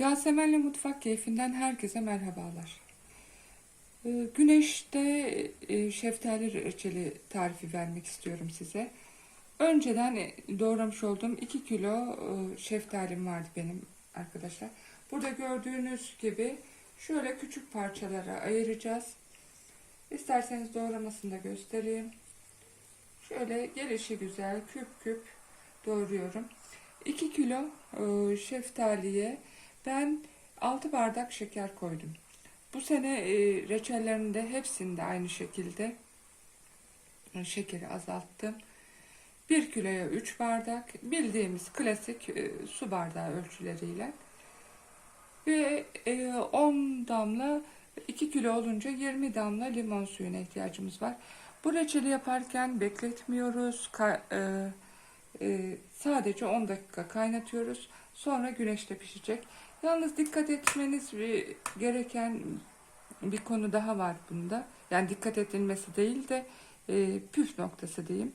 Yasemen'le Mutfak Keyfinden herkese merhabalar. Ee, Güneşte e, şeftali reçeli tarifi vermek istiyorum size. Önceden e, doğramış olduğum 2 kilo e, şeftalim vardı benim arkadaşlar. Burada gördüğünüz gibi şöyle küçük parçalara ayıracağız. İsterseniz doğramasını da göstereyim. Şöyle gelişi güzel küp küp doğruyorum. 2 kilo şeftaliye ben 6 bardak şeker koydum. Bu sene e, reçellerinde hepsinde aynı şekilde e, şekeri azalttım. 1 kiloya 3 bardak bildiğimiz klasik e, su bardağı ölçüleriyle ve e, 10 damla 2 kilo olunca 20 damla limon suyuna ihtiyacımız var. Bu reçeli yaparken bekletmiyoruz. Ka- e, e, sadece 10 dakika kaynatıyoruz. Sonra güneşte pişecek. Yalnız dikkat etmeniz bir- gereken bir konu daha var bunda. Yani dikkat edilmesi değil de e, püf noktası diyeyim.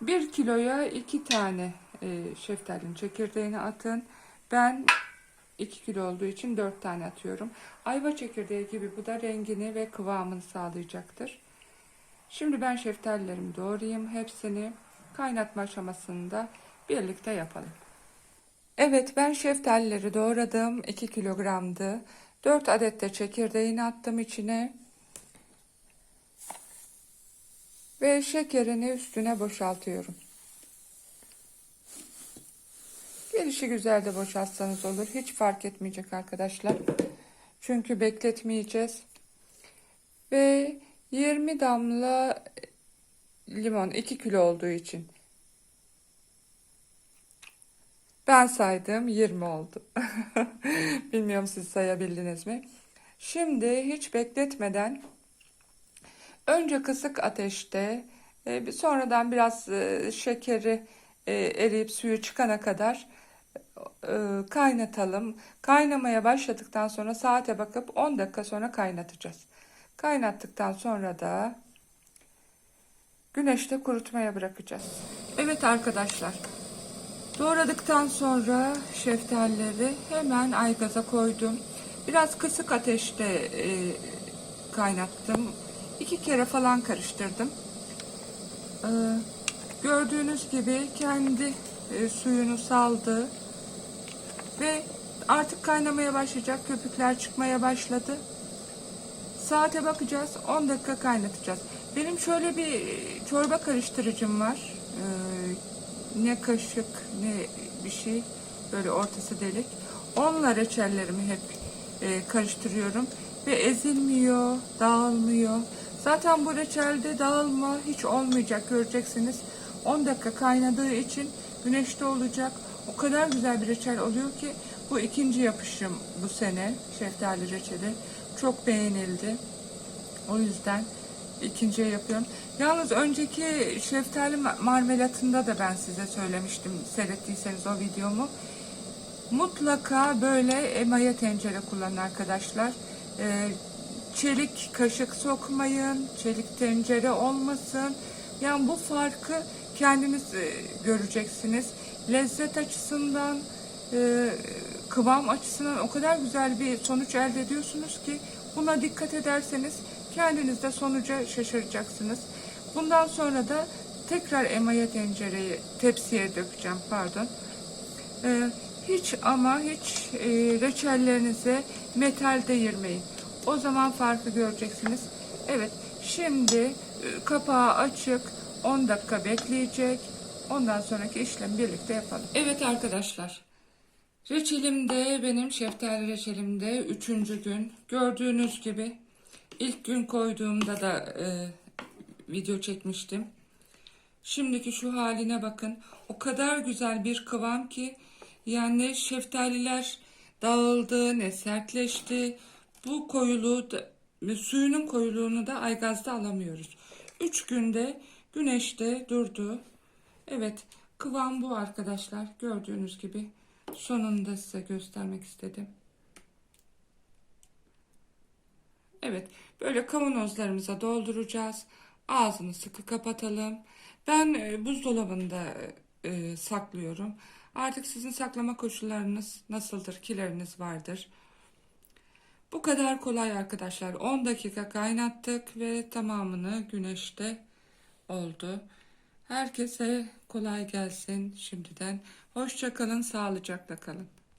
1 kiloya 2 tane e, şeftalinin çekirdeğini atın. Ben 2 kilo olduğu için 4 tane atıyorum. Ayva çekirdeği gibi bu da rengini ve kıvamını sağlayacaktır. Şimdi ben şeftalilerimi doğrayayım. Hepsini kaynatma aşamasında birlikte yapalım. Evet ben şeftalileri doğradım. 2 kilogramdı. 4 adet de çekirdeğini attım içine. Ve şekerini üstüne boşaltıyorum. Gelişi güzel de boşaltsanız olur. Hiç fark etmeyecek arkadaşlar. Çünkü bekletmeyeceğiz. Ve 20 damla limon 2 kilo olduğu için. Ben saydım 20 oldu. Bilmiyorum siz sayabildiniz mi? Şimdi hiç bekletmeden önce kısık ateşte e, sonradan biraz e, şekeri e, eriyip suyu çıkana kadar kaynatalım. Kaynamaya başladıktan sonra saate bakıp 10 dakika sonra kaynatacağız. Kaynattıktan sonra da güneşte kurutmaya bırakacağız. Evet arkadaşlar. Doğradıktan sonra şeftalileri hemen aygaza koydum. Biraz kısık ateşte e, kaynattım. İki kere falan karıştırdım. E, gördüğünüz gibi kendi e, suyunu saldı. Ve artık kaynamaya başlayacak. Köpükler çıkmaya başladı. Saate bakacağız. 10 dakika kaynatacağız. Benim şöyle bir çorba karıştırıcım var. Ee, ne kaşık ne bir şey. Böyle ortası delik. Onunla reçellerimi hep e, karıştırıyorum. Ve ezilmiyor, dağılmıyor. Zaten bu reçelde dağılma hiç olmayacak göreceksiniz. 10 dakika kaynadığı için güneşte olacak. O kadar güzel bir reçel oluyor ki bu ikinci yapışım bu sene şeftali reçeli. Çok beğenildi. O yüzden ikinciye yapıyorum. Yalnız önceki şeftali ma- marmelatında da ben size söylemiştim seyrettiyseniz o videomu. Mutlaka böyle emaye tencere kullanın arkadaşlar. Ee, çelik kaşık sokmayın, çelik tencere olmasın. Yani bu farkı kendiniz e, göreceksiniz. Lezzet açısından, e, kıvam açısından o kadar güzel bir sonuç elde ediyorsunuz ki buna dikkat ederseniz kendiniz de sonuca şaşıracaksınız. Bundan sonra da tekrar emaye tencereyi tepsiye dökeceğim pardon. Ee, hiç ama hiç e, reçellerinize metal değirmeyin. O zaman farkı göreceksiniz. Evet şimdi e, kapağı açık 10 dakika bekleyecek. Ondan sonraki işlemi birlikte yapalım. Evet arkadaşlar. Reçelimde benim şeftali reçelimde üçüncü gün. Gördüğünüz gibi ilk gün koyduğumda da e, video çekmiştim. Şimdiki şu haline bakın. O kadar güzel bir kıvam ki yani şeftaliler dağıldı, ne sertleşti. Bu koyuluğu da, suyunun koyuluğunu da aygazda alamıyoruz. Üç günde güneşte durdu. Evet kıvam bu arkadaşlar. Gördüğünüz gibi sonunda size göstermek istedim. Evet, böyle kavanozlarımıza dolduracağız. Ağzını sıkı kapatalım. Ben e, buzdolabında e, saklıyorum. Artık sizin saklama koşullarınız nasıldır, kileriniz vardır. Bu kadar kolay arkadaşlar. 10 dakika kaynattık ve tamamını güneşte oldu. Herkese kolay gelsin şimdiden. Hoşça kalın, sağlıcakla kalın.